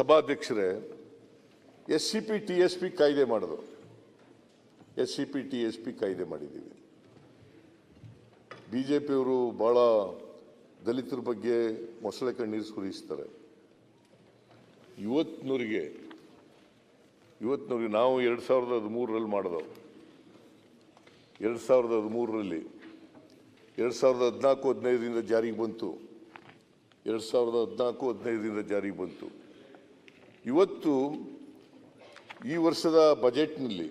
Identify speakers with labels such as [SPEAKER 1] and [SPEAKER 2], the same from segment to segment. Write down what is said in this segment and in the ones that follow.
[SPEAKER 1] ಸಭಾಧ್ಯಕ್ಷರೇ, S C P, T S P ಕಾಯ್ದೆ ಮಾಡೋದು. S C P, T S P ಕಾಯ್ದೆ ಮಾಡಿದ್ದೀವಿ. ಬಿ ಜೆ ಪಿಯವರು ಭಾಳ ದಲಿತರ ಬಗ್ಗೆ ಮೊಸಳೆ ಕಣ್ಣೀರು ಸುರಿಸ್ತಾರೆ ಇವತ್ತಿನವರಿಗೆ, ಇವತ್ತಿನವ್ರಿಗೆ ನಾವು ಎರಡು ಸಾವಿರದ ಹದಿಮೂರರಲ್ಲಿ ಮಾಡಿದವು. ಎರಡು ಸಾವಿರದ ಹದಿಮೂರರಲ್ಲಿ, ಎರಡು ಸಾವಿರದ ಹದಿನಾಲ್ಕು, ಹದಿನೈದರಿಂದ ಜಾರಿಗೆ ಬಂತು. ಎರಡು ಸಾವಿರದ ಹದಿನಾಲ್ಕು, ಹದಿನೈದರಿಂದ ಜಾರಿಗೆ ಬಂತು. ಇವತ್ತು ಈ ವರ್ಷದ ಬಜೆಟ್ನಲ್ಲಿ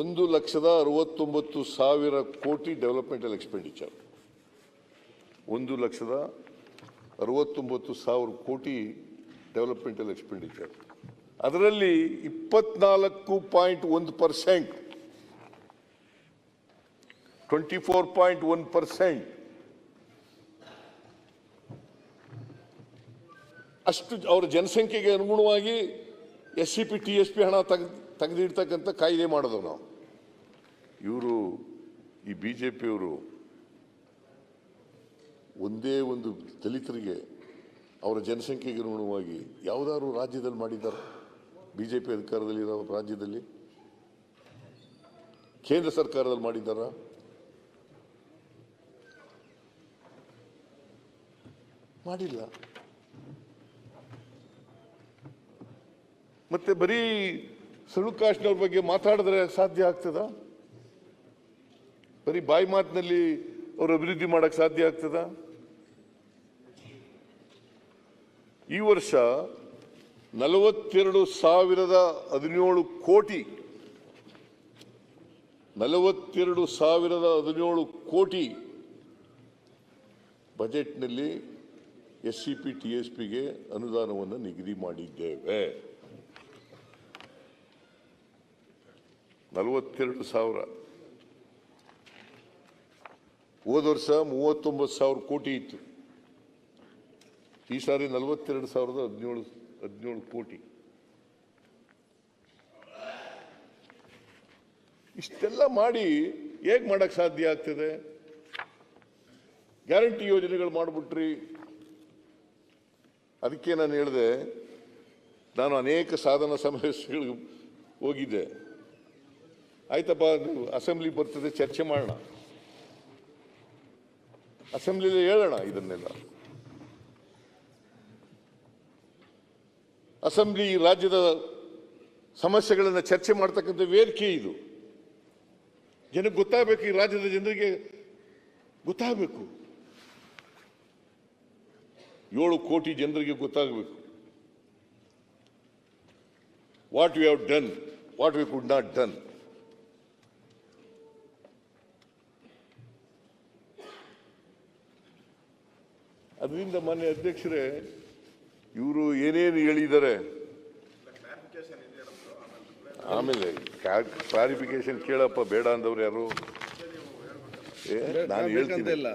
[SPEAKER 1] ಒಂದು ಲಕ್ಷದ ಅರವತ್ತೊಂಬತ್ತು ಸಾವಿರ ಕೋಟಿ ಡೆವಲಪ್ಮೆಂಟಲ್ ಎಕ್ಸ್ಪೆಂಡಿಚರ್. ಒಂದು ಲಕ್ಷದ ಅರವತ್ತೊಂಬತ್ತು ಸಾವಿರ ಕೋಟಿ ಡೆವಲಪ್ಮೆಂಟಲ್ ಎಕ್ಸ್ಪೆಂಡಿಚರ್. ಅದರಲ್ಲಿ ಇಪ್ಪತ್ನಾಲ್ಕು ಪಾಯಿಂಟ್ ಒಂದು percent, twenty four point one percent ಅಷ್ಟು ಅವರ ಜನಸಂಖ್ಯೆಗೆ ಅನುಗುಣವಾಗಿ S C P T S P ಹಣ ತೆಗೆದು, ತೆಗೆದಿಡ್ತಕ್ಕಂಥ ಕಾಯ್ದೆ ಮಾಡೋದು ನಾವು. ಇವರು, ಈ ಬಿ ಜೆ ಪಿಯವರು ಒಂದೇ ಒಂದು ದಲಿತರಿಗೆ ಅವರ ಜನಸಂಖ್ಯೆಗೆ ಅನುಗುಣವಾಗಿ ಯಾವುದಾದ್ರು ರಾಜ್ಯದಲ್ಲಿ ಮಾಡಿದ್ದಾರೆ. ಬಿ ಜೆ ಪಿ ಅಧಿಕಾರದಲ್ಲಿರೋ ರಾಜ್ಯದಲ್ಲಿ. ಕೇಂದ್ರ ಸರ್ಕಾರದಲ್ಲಿ ಮಾಡಿದ್ದಾರಾ? ಮಾಡಿಲ್ಲ. ಮತ್ತೆ ಬರೀ ಸಳುಕಾಶ್ನವ್ರ ಬಗ್ಗೆ ಮಾತಾಡಿದ್ರೆ ಸಾಧ್ಯ ಆಗ್ತದ? ಬರೀ ಬಾಯಿ ಮಾತಿನಲ್ಲಿ ಅವರು ಅಭಿವೃದ್ಧಿ ಮಾಡಕ್ ಸಾಧ್ಯ ಆಗ್ತದ? ಈ ವರ್ಷ ನಲವತ್ತೆರಡು ಸಾವಿರದ ಹದಿನೇಳು ಕೋಟಿ, ನಲವತ್ತೆರಡು ಸಾವಿರದ ಹದಿನೇಳು ಕೋಟಿ ಬಜೆಟ್ನಲ್ಲಿ S C P, T S ಪಿಗೆ ಅನುದಾನವನ್ನು ನಿಗದಿ ಮಾಡಿದ್ದೇವೆ. ನಲವತ್ತೆರಡು ಸಾವಿರ. ಹೋದ ವರ್ಷ ಮೂವತ್ತೊಂಬತ್ತು ಸಾವಿರ ಕೋಟಿ ಇತ್ತು. ಈ ಸಾರಿ ನಲವತ್ತೆರಡು ಸಾವಿರದ ಹದಿನೇಳು ಹದಿನೇಳು ಕೋಟಿ. ಇಷ್ಟೆಲ್ಲ ಮಾಡಿ ಹೇಗೆ ಮಾಡೋಕ್ಕೆ ಸಾಧ್ಯ ಆಗ್ತದೆ? ಗ್ಯಾರಂಟಿ ಯೋಜನೆಗಳು ಮಾಡಿಬಿಟ್ರಿ. ಅದಕ್ಕೆ ನಾನು ಹೇಳಿದೆ, ನಾನು ಅನೇಕ ಸಾಧನ ಸಮಾವೇಶಗಳಿಗೆ ಹೋಗಿದ್ದೆ. ಆಯ್ತಪ್ಪ ಅಸೆಂಬ್ಲಿ ಬರ್ತದೆ, ಚರ್ಚೆ ಮಾಡೋಣ. ಅಸೆಂಬ್ಲಿಯಲ್ಲಿ ಹೇಳೋಣ ಇದನ್ನೆಲ್ಲ. ಅಸೆಂಬ್ಲಿ ರಾಜ್ಯದ ಸಮಸ್ಯೆಗಳನ್ನು ಚರ್ಚೆ ಮಾಡ್ತಕ್ಕಂಥ ವೇದಿಕೆ ಇದು. ಜನಕ್ಕೆ ಗೊತ್ತಾಗಬೇಕು, ಈ ರಾಜ್ಯದ ಜನರಿಗೆ ಗೊತ್ತಾಗಬೇಕು. ಏಳು ಕೋಟಿ ಜನರಿಗೆ ಗೊತ್ತಾಗಬೇಕು. What we have done what we could not done ಅದರಿಂದ ಮಾನ್ಯ ಅಧ್ಯಕ್ಷರೇ ಇವರು ಏನೇನು ಹೇಳಿದ್ದಾರೆ? ಆಮೇಲೆ ಕ್ಲಾರಿಫಿಕೇಶನ್ ಕೇಳಪ್ಪ ಬೇಡ ಅಂದವ್ರು ಯಾರು? ನಾನು ಹೇಳ್ತೀನಿ. ಇಲ್ಲ.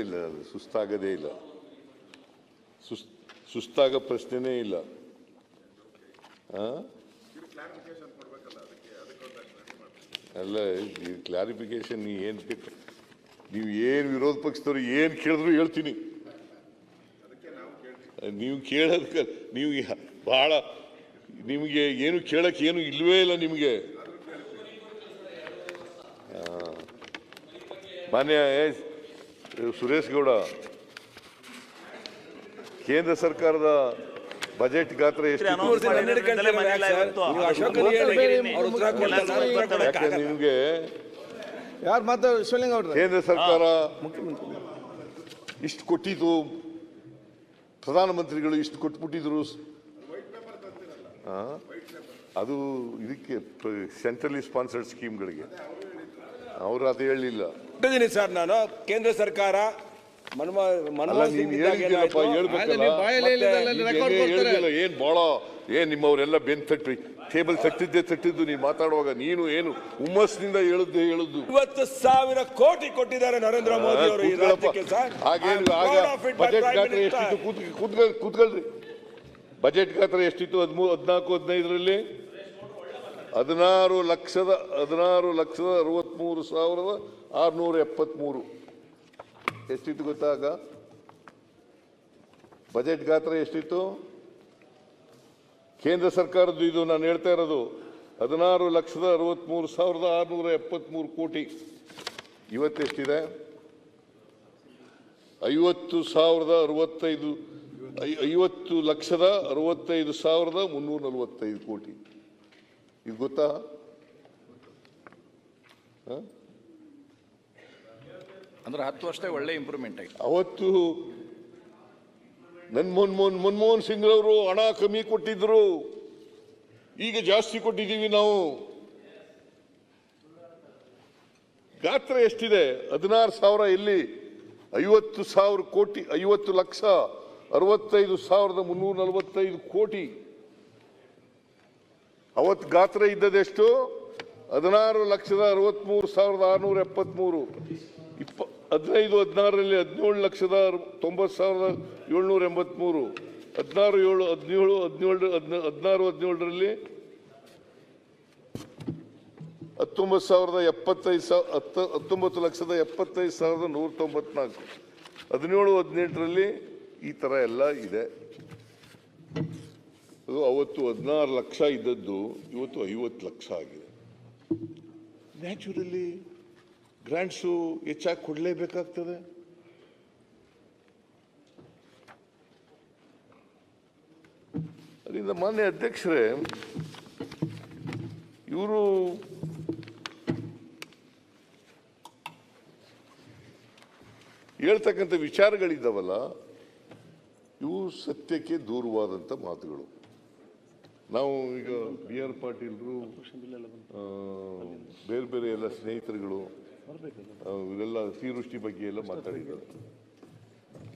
[SPEAKER 1] ಇಲ್ಲ ಸುಸ್ತಾಗದೇ ಇಲ್ಲ. ಸುಸ್ ಸುಸ್ತಾಗ ಪ್ರಶ್ನೆನೇ ಇಲ್ಲ. ಆ? ಅಲ್ಲ ಈ ಕ್ಲಾರಿಫಿಕೇಶನ್ ಏನು ಬೇಕು ನೀವು ಏನು ವಿರೋಧ ಪಕ್ಷದವ್ರು ಏನು ಕೇಳಿದ್ರು ಹೇಳ್ತೀನಿ. ನೀವು ಕೇಳೋದಕ್ಕೆ ನೀವು ಭಾಳ ಬಹಳ ನಿಮಗೆ ಏನು ಕೇಳಕ್ಕೆ ಏನು ಇಲ್ವೇ ಇಲ್ಲ ನಿಮಗೆ. ಆ. ಮಾನ್ಯ ಎಸ್ ಸುರೇಶ್ ಗೌಡ ಕೇಂದ್ರ ಸರ್ಕಾರದ ಬಜೆಟ್ ಗಾತ್ರ ಎಷ್ಟು? ನಿಮಗೆ
[SPEAKER 2] ಯಾರು ಮಾತಾಡ ಶಿವಲಿಂಗ ಅವ್ರ
[SPEAKER 1] ಕೇಂದ್ರ ಸರ್ಕಾರ ಇಷ್ಟು ಕೊಟ್ಟಿದ್ದು ಪ್ರಧಾನಮಂತ್ರಿಗಳು ಇಷ್ಟು ಕೊಟ್ಬಿಟ್ಟಿದ್ರು ಆ? ಅದು ಇದಕ್ಕೆ ಸೆಂಟ್ರಲಿ ಸ್ಪಾನ್ಸರ್ಡ್ ಸ್ಕೀಮ್ಗಳಿಗೆ ಅವರು ಅದು ಹೇಳಲಿಲ್ಲ.
[SPEAKER 3] ಸರ್ ನಾನು ಕೇಂದ್ರ ಸರ್ಕಾರ
[SPEAKER 2] ನೀವು
[SPEAKER 1] ಏನೇ ಬಹಳ ಏನ್ ನಿಮ್ಮವರೆಲ್ಲ ಬೆನ್ ತಟ್ಟಿ ಟೇಬಲ್ ತಟ್ಟಿದ್ದೆ ತಟ್ಟಿದ್ದು ನೀನು ಮಾತಾಡುವಾಗ ನೀನು ಏನು ಹುಮ್ಮಸ್ನಿಂದ ಹೇಳದ್ದೆ ಹೇಳುದು.
[SPEAKER 3] ಇವತ್ತು ಸಾವಿರ ಕೋಟಿ ಕೊಟ್ಟಿದ್ದಾರೆ ನರೇಂದ್ರ ಮೋದಿ ಅವರು
[SPEAKER 1] ಕೂತ್ಕೊಳ್ರಿ. ಬಜೆಟ್ ಗಾತ್ರ ಎಷ್ಟಿತ್ತು? ಹದಿಮೂರು ಹದಿನಾಲ್ಕು ಹದಿನೈದರಲ್ಲಿ? ಹದಿನಾರು ಲಕ್ಷದ ಹದಿನಾರು ಲಕ್ಷದ ಅರವತ್ಮೂರು ಸಾವಿರದ ಆರುನೂರ ಎಪ್ಪತ್ಮೂರು. ಎಷ್ಟಿತ್ತು ಗೊತ್ತಾಗ? ಬಜೆಟ್ ಗಾತ್ರ ಎಷ್ಟಿತ್ತು? ಕೇಂದ್ರ ಸರ್ಕಾರದ್ದು ಇದು, ನಾನು ಹೇಳ್ತಾ ಇರೋದು ಹದಿನಾರು ಲಕ್ಷದ ಅರವತ್ಮೂರು ಸಾವಿರದ ಆರುನೂರ ಎಪ್ಪತ್ಮೂರು ಕೋಟಿ. ಇವತ್ತೆಷ್ಟಿದೆ ಐವತ್ತು ಸಾವಿರದ ಅರವತ್ತೈದು ಐವತ್ತು ಲಕ್ಷದ ಅರವತ್ತೈದು ಸಾವಿರದ ಮುನ್ನೂರ ನಲವತ್ತೈದು ಕೋಟಿ. ಇದು ಗೊತ್ತಾ?
[SPEAKER 4] ಅಂದ್ರೆ ಹತ್ತು ವರ್ಷ ಒಳ್ಳೆ ಇಂಪ್ರೂವ್ಮೆಂಟ್ ಆಯ್ತು.
[SPEAKER 1] ಅವತ್ತು ಮನ್ಮೋಹನ್ ಮೋಹನ್ ಮನಮೋಹನ್ ಸಿಂಗ್ ಅವರು ಹಣ ಕಮ್ಮಿ ಕೊಟ್ಟಿದ್ರು. ಈಗ ಜಾಸ್ತಿ ಕೊಟ್ಟಿದ್ದೀವಿ ನಾವು. ಗಾತ್ರ ಎಷ್ಟಿದೆ? ಹದಿನಾರು ಸಾವಿರ ಇಲ್ಲಿ ಐವತ್ತು ಸಾವಿರ ಕೋಟಿ, ಐವತ್ತು ಲಕ್ಷ ಅರವತ್ತೈದು ಸಾವಿರದ ಮುನ್ನೂರ ನಲವತ್ತೈದು ಕೋಟಿ. ಅವತ್ತು ಗಾತ್ರ ಇದ್ದದೆಷ್ಟು? ಹದಿನಾರು ಲಕ್ಷದ ಅರವತ್ತ್ಮೂರು ಸಾವಿರದ ಆರುನೂರ ಎಪ್ಪತ್ಮೂರು. ಇಪ್ಪ ಹದಿನೈದು, ಹದಿನಾರರಲ್ಲಿ ಹದಿನೇಳು ಲಕ್ಷದ ತೊಂಬತ್ತು ಸಾವಿರದ ಏಳ್ನೂರ ಎಂಬತ್ತ್ಮೂರು ಹದಿನಾರು, ಏಳು, ಹದಿನೇಳು ಹದಿನೇಳು, ಹದಿನ ಹದಿನಾರು, ಹದಿನೇಳರಲ್ಲಿ ಹತ್ತೊಂಬತ್ತು ಸಾವಿರದ ಎಪ್ಪತ್ತೈದು ಸಾವಿರ ಹತ್ತು, ಹತ್ತೊಂಬತ್ತು ಲಕ್ಷದ ಎಪ್ಪತ್ತೈದು ಸಾವಿರದ ನೂರ ತೊಂಬತ್ನಾಲ್ಕು. ಹದಿನೇಳು, ಹದಿನೆಂಟರಲ್ಲಿ ಈ ಥರ ಎಲ್ಲ ಇದೆ. ಅದು ಅವತ್ತು ಹದಿನಾರು ಲಕ್ಷ ಇದ್ದದ್ದು, ಇವತ್ತು ಐವತ್ತು ಲಕ್ಷ ಆಗಿದೆ. ನ್ಯಾಚುರಲಿ ಗ್ರ್ಯಾಂಡ್ಸು ಹೆಚ್ಚಾಗಿ ಕೊಡಲೇಬೇಕಾಗ್ತದೆ? ಅದರಿಂದ ಮಾನ್ಯ ಅಧ್ಯಕ್ಷರೇ ಇವರು ಹೇಳ್ತಕ್ಕಂಥ ವಿಚಾರಗಳಿದ್ದಾವಲ್ಲ ಇವು ಸತ್ಯಕ್ಕೆ ದೂರವಾದಂಥ ಮಾತುಗಳು. ನಾವು ಈಗ ಬಿ ಆರ್ ಪಾಟೀಲ್ರು ಬೇರೆ ಬೇರೆ ಎಲ್ಲ ಸ್ನೇಹಿತರುಗಳು ಇವರೆಲ್ಲ ಅತಿವೃಷ್ಟಿ ಬಗ್ಗೆ ಎಲ್ಲ ಮಾತಾಡಿದ್ದಾರೆ.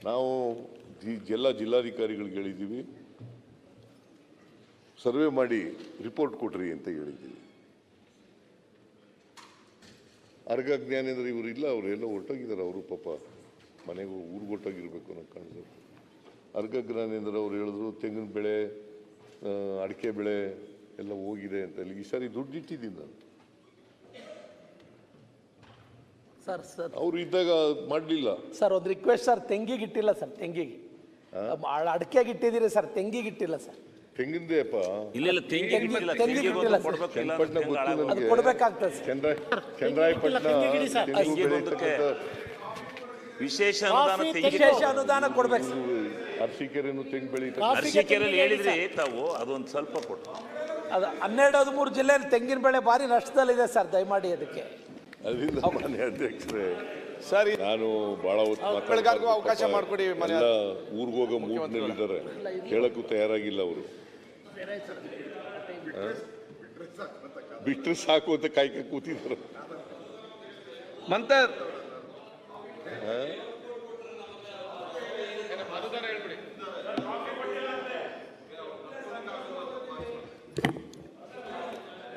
[SPEAKER 1] ನಾವು ಜಿ- ಎಲ್ಲ ಜಿಲ್ಲಾಧಿಕಾರಿಗಳಿಗೆ ಹೇಳಿದ್ದೀವಿ. ಸರ್ವೆ ಮಾಡಿ ರಿಪೋರ್ಟ್ ಕೊಟ್ರಿ ಅಂತ ಹೇಳಿದ್ದೀವಿ. ಅರ್ಗ ಜ್ಞಾನೇಂದ್ರ ಇವರು ಇಲ್ಲ ಅವರೆಲ್ಲ ಹೊರಟೋಗಿದ್ದಾರೆ, ಅವರು ಪಾಪ ಮನೆಗೆ ಊರಿಗೆ ಹೊರಟೋಗಿರ್ಬೇಕು ಅನ್ನೋ ಕಾಣಿಸುತ್ತೆ ಅರ್ಗ ಜ್ಞಾನೇಂದ್ರ ಅವ್ರು ಹೇಳಿದ್ರು, ತೆಂಗಿನ ಬೆಳೆ ಅಡಿಕೆ ಬೆಳೆ ಎಲ್ಲ ಹೋಗಿದೆ ಅಂತ ಹೇಳಿ. ಈ ಸಾರಿ ದುಡ್ಡು ಇಟ್ಟಿದ್ದೀನಿ ನಾನು.
[SPEAKER 5] Sir sir.
[SPEAKER 1] ಅವ್ರು ಇದ್ದಾಗ ಮಾಡಲಿಲ್ಲ.
[SPEAKER 5] ಸರ್ ಒಂದು ರಿಕ್ವೆಸ್ಟ್ ಸರ್ ತೆಂಗಿಗೆ ಇಟ್ಟಿಲ್ಲ ಸರ್ ತೆಂಗಿಗೆ. ಅಡಿಕೆಗೆ ಇಟ್ಟಿದ್ದೀರಿ ಸರ್ ತೆಂಗಿಗೆ ಇಟ್ಟಿಲ್ಲ ಸರ್.
[SPEAKER 1] ತೆಂಗಿಂದೇಪ್ಪ
[SPEAKER 4] ಇಲ್ಲ ಇಲ್ಲ ತೆಂಗಿ
[SPEAKER 5] ತೆಂಗಿ-
[SPEAKER 4] ಇಟ್ಟಿಲ್ಲ,
[SPEAKER 5] ತೆಂಗಿ
[SPEAKER 4] ತೆಂಗಿಗೆ
[SPEAKER 5] ಇಟ್ಟಿಲ್ಲ ಸರ್.
[SPEAKER 4] ಕೊಡ್ಬೇಕು, ಇಲ್ಲ ಅಂದ್ರೆ
[SPEAKER 1] ಗೊತ್ತು
[SPEAKER 5] ಅದು
[SPEAKER 1] ನನಗೆ
[SPEAKER 5] ಕೊಡ್ಬೇಕಾಗ್ತದೆ ಸರ್.
[SPEAKER 1] ಚಂದ್ರ ಚಂದ್ರಾಯಪಟ್ಟಣ
[SPEAKER 5] ಸರ್.
[SPEAKER 1] ತೆಂಗು ಬೆಳೀತಕ್ಕಂಥ
[SPEAKER 4] ವಿಶೇಷ ಅನುದಾನ ತೆಂಗಿ
[SPEAKER 5] ವಿಶೇಷ ಅನುದಾನ ಕೊಡ್ಬೇಕು ಸರ್.
[SPEAKER 1] ಅರಸೀಕೆರೆನು ತೆಂಗು ಬೆಳೀತಕ್ಕ
[SPEAKER 4] ಅರಸೀಕೆರೆಯಲ್ಲಿ ಹೇಳಿದ್ರಿ ತಾವು ಅದೊಂದು ಸ್ವಲ್ಪ ಕೊಟ್ಟು.
[SPEAKER 5] ಅದು ಹನ್ನೆರಡು ಹದಿಮೂರು ಜಿಲ್ಲೆಯಲ್ಲಿ ತೆಂಗಿನ ಬೆಳೆ ಭಾರಿ ನಷ್ಟದಲ್ಲಿದೆ ಸರ್ ದಯಮಾಡಿ ಅದಕ್ಕೆ.
[SPEAKER 1] ಅದರಿಂದ ಮನೆ ಅಧ್ಯಕ್ಷರೇ.
[SPEAKER 2] ಸರಿ.
[SPEAKER 1] ನಾನು ಬಹಳ ಹೊತ್ತು.
[SPEAKER 2] ಅವಕಾಶ ಮಾಡಿಕೊಡಿ ಮನೆ-
[SPEAKER 1] ಎಲ್ಲ ಊರಿಗೋಗೋ ಮೂಡ್ನಲ್ಲಿದ್ದಾರೆ ಹೇಳಕ್ಕೂ ತಯಾರಾಗಿಲ್ಲ ಅವರು. ಬಿಟ್ಟರೆ ಸಾಕು ಅಂತ ಕಾಯ್ಕ ಕೂತಿದ್ರು
[SPEAKER 2] ಮಂತ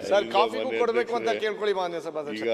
[SPEAKER 2] ಸರ್
[SPEAKER 1] ಕಾಫಿ
[SPEAKER 2] ಕೊಡ್ಬೇಕು ಅಂತ ಕೇಳ್ಕೊಳ್ಳಿ ಮಾನ್ಯ ಸಭಾಧ್ಯಕ್ಷ